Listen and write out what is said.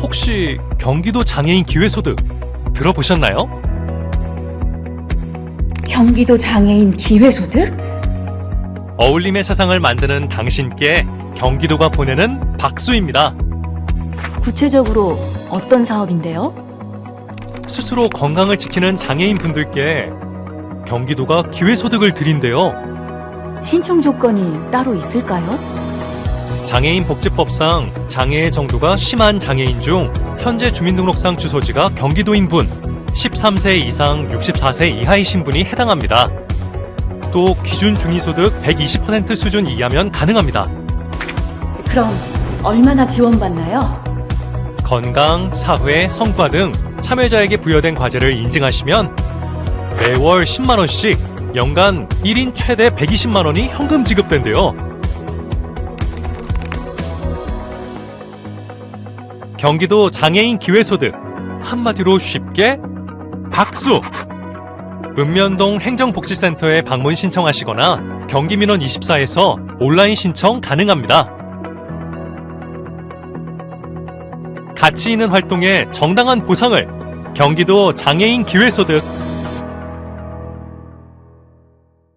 혹시 경기도 장애인 기회소득 들어보셨나요? 경기도 장애인 기회소득? 어울림의 세상을 만드는 당신께 경기도가 보내는 박수입니다. 구체적으로 어떤 사업인데요? 스스로 건강을 지키는 장애인 분들께 경기도가 기회소득을 드린대요. 신청 조건이 따로 있을까요? 장애인 복지법상 장애의 정도가 심한 장애인 중 현재 주민등록상 주소지가 경기도인 분, 13세 이상 64세 이하이신 분이 해당합니다. 또 기준 중위소득 120% 수준 이하면 가능합니다. 그럼 얼마나 지원받나요? 건강, 사회, 성과 등 참여자에게 부여된 과제를 인증하시면 매월 10만 원씩 연간 1인 최대 120만 원이 현금 지급된대요. 경기도 장애인 기회소득 한마디로 쉽게 박수. 읍면동 행정복지센터에 방문 신청하시거나 경기민원 24에서 온라인 신청 가능합니다. 가치 있는 활동에 정당한 보상을 경기도 장애인 기회소득